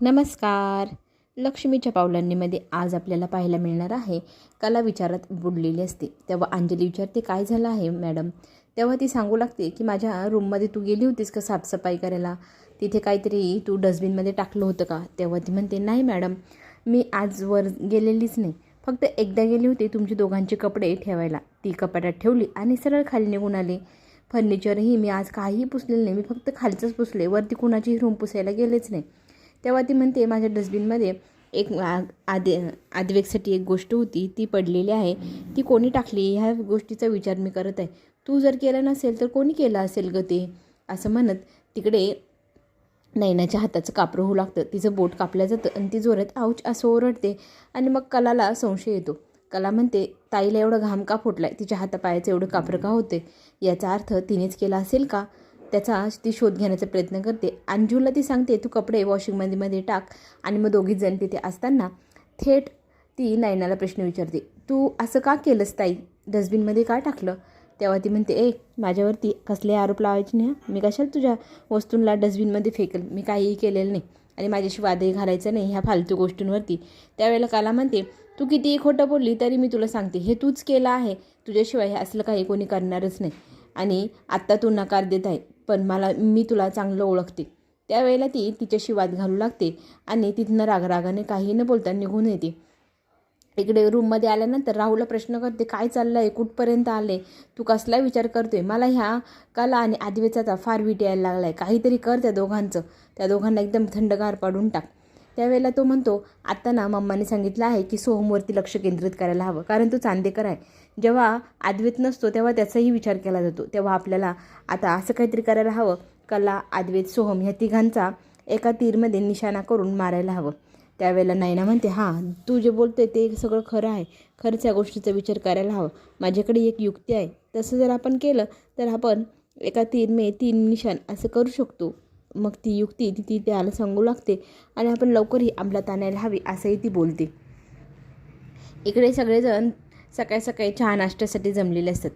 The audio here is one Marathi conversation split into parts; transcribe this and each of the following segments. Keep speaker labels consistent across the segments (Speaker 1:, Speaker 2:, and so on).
Speaker 1: नमस्कार. लक्ष्मीच्या पावलांनीमध्ये आज आपल्याला पाहायला मिळणार आहे कला विचारात बुडलेली असते. तेव्हा अंजली विचारते काय झालं आहे मॅडम? तेव्हा ती सांगू लागते की माझ्या रूममध्ये तू गेली होतीस का साफसफाई करायला? तिथे काहीतरी तू डस्टबिनमध्ये टाकलं होतं का? तेव्हा ती म्हणते नाही मॅडम मी आजवर गेलेलीच नाही. फक्त एकदा गेली होती तुमची दोघांचे कपडे ठेवायला. ती कपाटात ठेवली आणि सरळ खाली निघून आले. फर्निचरही मी आज काहीही पुसलेलं नाही. मी फक्त खालचंच पुसले. वरती कुणाचीही रूम पुसायला गेलेच नाही. तेव्हा ती म्हणते माझ्या डस्टबिनमध्ये एक आ- आदे आदिवेकसाठी एक गोष्ट होती ती पडलेली आहे. ती कोणी टाकली? ह्या गोष्टीचा विचार मी करत आहे. तू जर केलं नसेल तर कोणी केलं असेल ग ते? असं म्हणत तिकडे नैनाच्या हाताचं कापरं होऊ लागतं. तिचं बोट कापलं जातं आणि ती जोरात आऊच असं ओरडते. आणि मग कलाला संशय येतो. कला म्हणते ताईला एवढं घाम का फुटलाय? तिच्या हातापायाचं एवढं कापरं का होते याचा अर्थ तिनेच केला असेल का? त्याचा ती शोध घेण्याचा प्रयत्न करते. अंजूला ती सांगते तू कपडे वॉशिंगमध्ये टाक आणि मग दोघीच जण तिथे असताना थेट ती नयनाला प्रश्न विचारते तू असं का केलंस ताई? डस्टबिनमध्ये का टाकलं? तेव्हा ती म्हणते ए माझ्यावरती कसले आरोप लावायचे नाही मी कशाला तुझ्या वस्तूंना डस्टबिनमध्ये फेकेल? मी काहीही केलेलं नाही आणि माझ्याशी वादही घालायचं नाही ह्या फालतू गोष्टींवरती. त्यावेळेला काला म्हणते तू कितीही खोटं बोलली तरी मी तुला सांगते हे तूच केलं आहे. तुझ्याशिवाय हे असलं काही कोणी करणारच नाही. आणि आत्ता तू नकार देत आहे. पण मला मी तुला चांगलं ओळखते. त्यावेळेला ती तिच्याशी वाद घालू लागते आणि तिथनं रागरागाने काही न बोलता निघून येते. इकडे रूममध्ये आल्यानंतर राहुलला प्रश्न करते काय चाललं आहे कुठपर्यंत आले? तू कसला विचार करतोय? मला ह्या कला आणि आदिवेचाचा फार वीट यायला लागला आहे काहीतरी कर त्या दोघांचं. त्या दोघांना एकदम थंडगार पाडून टाक. त्यावेळेला तो म्हणतो आत्ता ना मम्माने सांगितलं आहे की सोहमवरती लक्ष केंद्रित करायला हवं कारण तो चांदेकर आहे. जेव्हा अद्वैत नसतो तेव्हा त्याचाही विचार केला जातो. तेव्हा आपल्याला आता असं काहीतरी करायला हवं. कला अद्वैत सोहम ह्या तिघांचा एका तीरमध्ये निशाणा करून मारायला हवं. त्यावेळेला नयना म्हणते हां तू जे बोलते ते सगळं खरं आहे. खरंच या गोष्टीचा विचार करायला हवं. माझ्याकडे एक युक्ती आहे. तसं जर आपण केलं तर आपण एका तीर मे तीन निशाण असं करू शकतो. मग ती युक्ती ती ती त्याला सांगू लागते आणि आपण लवकरही अंमलात आणायला हवी असंही ती बोलते. इकडे सगळेजण सकाळी सकाळी चहा नाश्त्यासाठी जमलेले असतात.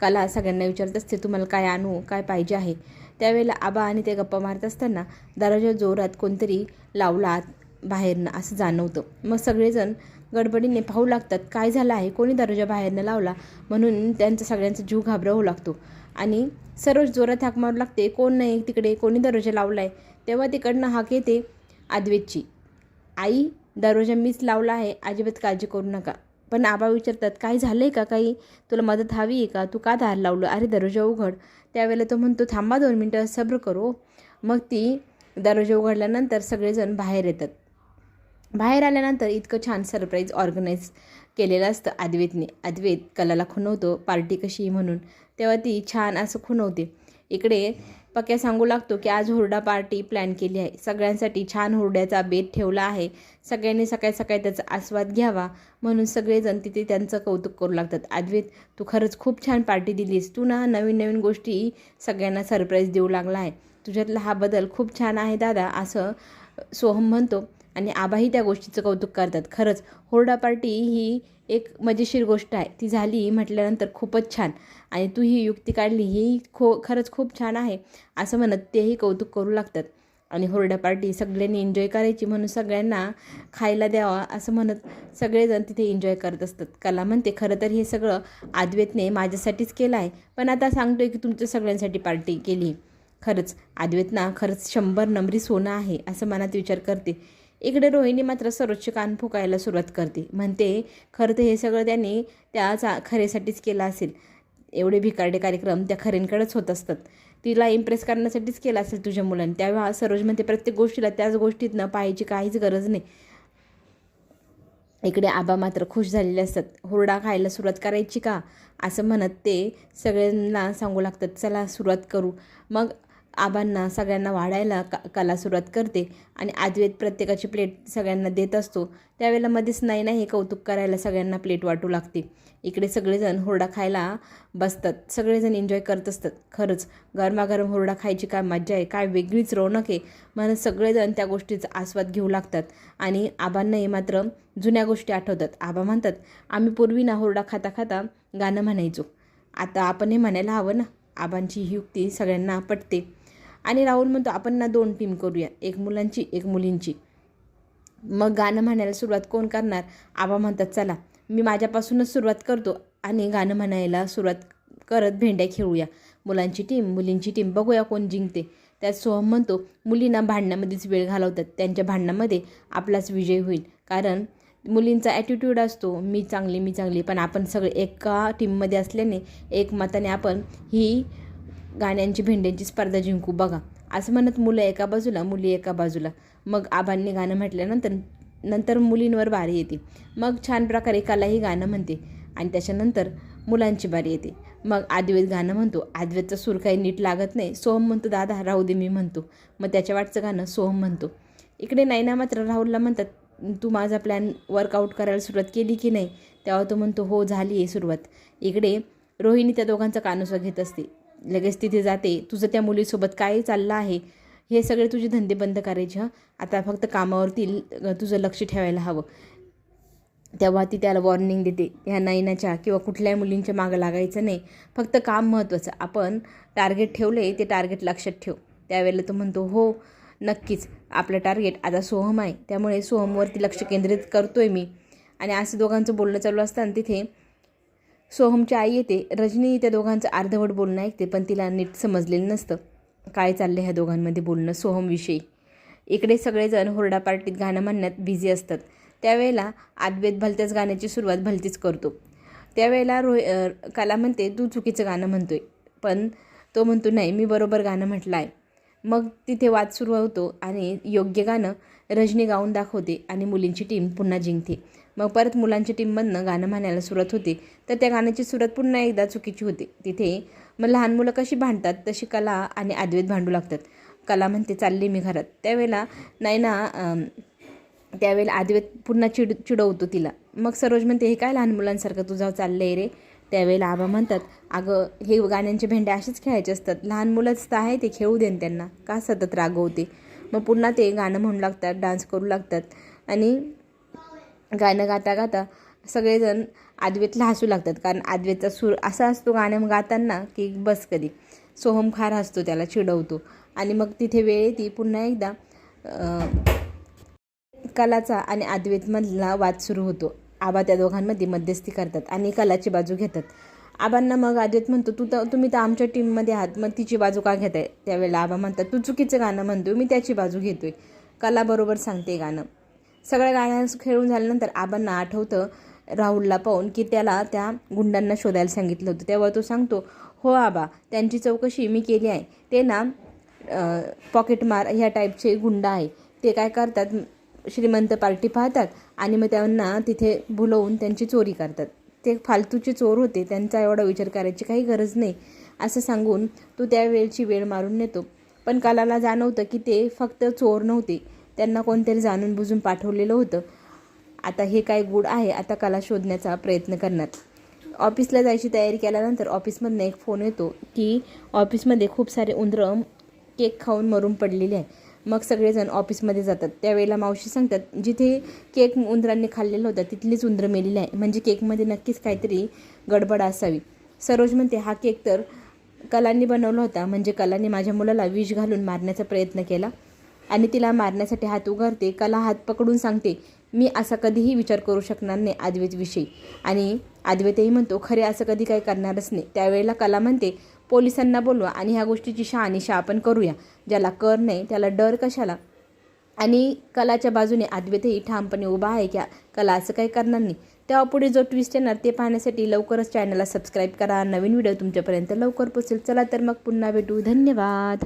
Speaker 1: कला सगळ्यांना विचारत असते तुम्हाला काय आणू? काय पाहिजे आहे? त्यावेळेला आबा आणि ते गप्पा मारत असताना दरवाजा जोरात कोणतरी लावला बाहेरनं असं जाणवतं. मग सगळेजण गडबडीने पाहू लागतात काय झालं आहे? कोणी दरवाजा बाहेरनं लावला? म्हणून त्यांचा सगळ्यांचा जीव घाबरवू लागतो. आणि सर्वच जोरात हाक मारू लागते कोण नाही तिकडे? कोणी दरवाजा लावला आहे तेव्हा तिकडनं हाक येते आदवेची आई दरवाजा मीच लावला आहे. अजिबात काळजी करू नका. पण आबा विचारतात काय झालं आहे का काही? तुला मदत हवी आहे का? तू का दार लावलं? अरे दरवाजा उघड. त्यावेळेला तो म्हणतो थांबा दोन मिनटं सब्र करू. मग ती दरवाजा उघडल्यानंतर सगळेजण बाहेर येतात. बाहेर आल्यानंतर इतकं छान सरप्राईज ऑर्गनाईज केलेलं असतं अद्वैतने. अद्वैत कलाला खुणवतो पार्टी कशी म्हणून. तेव्हा ती छान असं खुणवते इकडे पक्या सांगू लागतो की आज हुरडा पार्टी प्लॅन केली आहे. सगळ्यांसाठी छान हुरड्याचा बेत ठेवला आहे. सगळ्यांनी सकाळी सकाळी त्याचा आस्वाद घ्यावा. म्हणून सगळेजण तिथे त्यांचं कौतुक करू लागतात. अद्वैत तू खरंच खूप छान पार्टी दिलीस. तू ना नवीन नवीन गोष्टी सगळ्यांना सरप्राईज देऊ लागला आहे. तुझ्यातला हा बदल खूप छान आहे दादा असं सोहम म्हणतो. आणि आबाही त्या गोष्टीचं कौतुक करतात. खरंच होरडा पार्टी ही एक मजेशीर गोष्ट आहे. ती झाली म्हटल्यानंतर खूपच छान. आणि तू ही युक्ती काढली ही खो खरंच खूप छान आहे असं म्हणत तेही कौतुक करू लागतात. आणि होरडा पार्टी सगळ्यांनी एन्जॉय करायची म्हणून सगळ्यांना खायला द्यावा असं म्हणत सगळेजण तिथे एन्जॉय करत असतात. कला म्हणते खरं तर हे सगळं आद्वेतने माझ्यासाठीच केलं आहे पण आता सांगतो आहे की तुमच्या सगळ्यांसाठी पार्टी केली. खरंच आद्वेतना खरंच शंभर नंबरी सोनं आहे असं मनात विचार करते. इकडे रोहिणी मात्र सरोजचे कान फुकायला सुरुवात करते. म्हणते खरं तर हे सगळं त्यांनी त्या चा खरेसाठीच केलं असेल. एवढे भिकारडे कार्यक्रम त्या खरेंकडेच होत असतात. तिला इम्प्रेस करण्यासाठीच केला असेल तुझ्या मुलांनी. त्यावेळा सरोज म्हणते प्रत्येक गोष्टीला त्याच गोष्टीतनं पाहायची काहीच गरज नाही. इकडे आबा मात्र खुश झालेले असतात. हुरडा खायला सुरुवात करायची का? असं म्हणत ते सगळ्यांना सांगू लागतात चला सुरुवात करू. मग आबांना सगळ्यांना वाढायला का कला सुरुवात करते आणि आदवेत प्रत्येकाची प्लेट सगळ्यांना देत असतो. त्यावेळेला मध्येच नाही नाही हे कौतुक करायला सगळ्यांना प्लेट वाटू लागते. इकडे सगळेजण हुरडा खायला बसतात. सगळेजण एन्जॉय करत असतात. खरंच गरमागरम हुरडा खायची काय मजा आहे? काय वेगळीच रौनक आहे? म्हणून सगळेजण त्या गोष्टीचा आस्वाद घेऊ लागतात. आणि आबांनाही मात्र जुन्या गोष्टी आठवतात. आबा म्हणतात आम्ही पूर्वी ना हुरडा खाता खाता गाणं म्हणायचो. आता आपण हे म्हणायला हवं ना? आबांची ही युक्ती सगळ्यांना पटते. आणि राहुल म्हणतो आपण ना दोन टीम करूया एक मुलांची एक मुलींची. मग गाणं म्हणायला सुरुवात कोण करणार? आबा म्हणतात चला मी माझ्यापासूनच सुरुवात करतो आणि गाणं म्हणायला सुरुवात करत भेंड्या खेळूया. मुलांची टीम मुलींची टीम बघूया कोण जिंकते. त्यात सोहम म्हणतो मुलींना भांडणामध्येच वेळ घालवतात त्यांच्या भांडणामध्ये आपलाच विजय होईल. कारण मुलींचा ॲटिट्यूड असतो मी चांगली मी चांगली पण आपण सगळे एका टीममध्ये असल्याने एक मताने आपण ही गाण्यांची भेंड्यांची स्पर्धा जिंकू. बघा असं म्हणत मुलं एका बाजूला मुली एका बाजूला. मग आबांनी गाणं म्हटल्यानंतर नंतर मुलींवर बारी येते. मग छान प्रकारे कलाही गाणं म्हणते आणि त्याच्यानंतर मुलांची बारी येते. मग आदिवेद गाणं म्हणतो आद्वैतचा सूर काही नीट लागत नाही सोहम म्हणतो दादा राहू दे मी म्हणतो. मग त्याच्या वाटचं गाणं सोहम म्हणतो. इकडे नायना मात्र राहुलला म्हणतात तू माझा प्लॅन वर्कआउट करायला सुरुवात केली की नाही? तेव्हा तो म्हणतो हो झाली आहे सुरुवात. इकडे रोहिणी त्या दोघांचा कानोसा घेत असते. लगेच तिथे जाते. तुझं त्या मुलीसोबत काय चाललं आहे? हे सगळे तुझे धंदे बंद करायचे हं? आता फक्त कामावरती ल- तुझं लक्ष ठेवायला हवं. तेव्हा ती त्याला वॉर्निंग देते ह्या नयनाच्या किंवा कुठल्याही मुलींच्या मागं लागायचं नाही. फक्त काम महत्त्वाचं. आपण टार्गेट ठेवले ते टार्गेट लक्षात ठेव. त्यावेळेला तो म्हणतो हो नक्कीच. आपलं टार्गेट आता सोहम आहे. त्यामुळे सोहमवरती लक्ष केंद्रित करतो आहे मी. आणि असं दोघांचं बोलणं चालू असताना तिथे सोहमची आई येते. रजनी त्या दोघांचं अर्धवट बोलणं ऐकते पण तिला नीट समजलेलं नसतं. काय चाललं ह्या दोघांमध्ये बोलणं? सोहमविषयी. इकडे सगळेजण हुरडा पार्टीत गाणं म्हणण्यात बिझी असतात. त्यावेळेला आदवेत भलत्याच गाण्याची सुरुवात भलतीच करतो. त्यावेळेला रोह काला कला म्हणते तू चुकीचं गाणं म्हणतोय. पण तो म्हणतो नाही मी बरोबर गाणं म्हटलं आहे मग तिथे वाद सुरू होतो आणि योग्य गाणं रजनी गाऊन दाखवते आणि मुलींची टीम पुन्हा जिंकते. मग परत मुलांच्या टीममधनं गाणं म्हणायला सुरुवात होती. तर त्या गाण्याची सुरुवात पुन्हा एकदा चुकीची होती. तिथे मग लहान मुलं कशी भांडतात तशी कला आणि अद्वैत भांडू लागतात. कला म्हणते चालली मी घरात. त्यावेळेला नाही ना त्यावेळेला आद्वैत पुन्हा चिड चिडवतो तिला. मग सरोज म्हणते हे काय लहान मुलांसारखं तुझा चाललं आहे रे? त्यावेळेला आबा म्हणतात अगं हे गाण्यांचे भेंडे असेच खेळायचे असतात. लहान मुलंच तर आहे ते खेळू देन त्यांना. का सतत रागवते? मग पुन्हा ते गाणं म्हणू लागतात डान्स करू लागतात. आणि गाणं गाता गाता सगळेजण आदवेतला हसू लागतात. कारण आदवेचा सूर असा असतो गाणं गाताना की बस कधी. सोहम खार हसतो त्याला चिडवतो. आणि मग तिथे वेळ येते पुन्हा एकदा कलाचा आणि आदवेतमधला वाद सुरू होतो. आबा त्या दोघांमध्ये मध्यस्थी करतात आणि कलाची बाजू घेतात. आबांना मग अद्वैत म्हणतो तू तर तुम्ही तर आमच्या टीममध्ये आहात मग तिची बाजू का घेताय? त्यावेळेला आबा म्हणतात तू चुकीचं गाणं म्हणतो मी त्याची बाजू घेतोय. कला बरोबर सांगते गाणं. सगळ्या गाण्या खेळून झाल्यानंतर आबांना आठवतं राहुलला पाहून की त्याला त्या गुंडांना शोधायला सांगितलं होतं. तेव्हा तो सांगतो हो आबा त्यांची चौकशी मी केली आहे. ते ना पॉकेटमार ह्या टाईपचे गुंड आहे. ते काय करतात श्रीमंत पार्टी पाहतात आणि मग त्यांना तिथे बोलवून त्यांची चोरी करतात. ते फालतूचे चोर होते त्यांचा एवढा विचार करायची काही गरज नाही असं सांगून तो त्या वेळची वेळ मारून नेतो. पण कलाला जाणवतं की ते फक्त चोर नव्हते. त्यांना कोणतरी जाणून बुजून पाठवलेलं होतं. आता हे काय गुड आहे? आता कला शोधण्याचा प्रयत्न करणार. ऑफिसला जायची तयारी केल्यानंतर ऑफिसमधनं एक फोन येतो की ऑफिसमध्ये खूप सारे उंदरं केक खाऊन मरून पडलेले आहे मग सगळेजण ऑफिसमध्ये जातात. त्यावेळेला मावशी सांगतात जिथे केक उंदरांनी खाल्लेला होता तिथलीच उंदरं मेलेली आहे. म्हणजे केकमध्ये नक्कीच काहीतरी गडबड असावी. सरोज म्हणते हा केक तर कलांनी बनवला होता. म्हणजे कलांनी माझ्या मुलाला विष घालून मारण्याचा प्रयत्न केला. आणि तिला मारण्यासाठी हात उघडते कला हात पकडून सांगते मी असा कधीही विचार करू शकणार नाही आदवेतविषयी आणि आदवेतही म्हणतो खरे असं कधी काही करणारच नाही. त्यावेळेला कला म्हणते पोलिसांना बोलवा आणि ह्या गोष्टीची शहानिशा आपण करूया. ज्याला कर नाही त्याला डर कशाला? आणि कलाच्या बाजूने आद्वैतही ठामपणे उभा आहे की कला असं काही करणार नाही. तेव्हा पुढे जो ट्विस्ट येणार ते पाहण्यासाठी लवकरच चॅनलला सबस्क्राईब करा. नवीन व्हिडिओ तुमच्यापर्यंत लवकर पोचेल चला तर मग पुन्हा भेटू. धन्यवाद.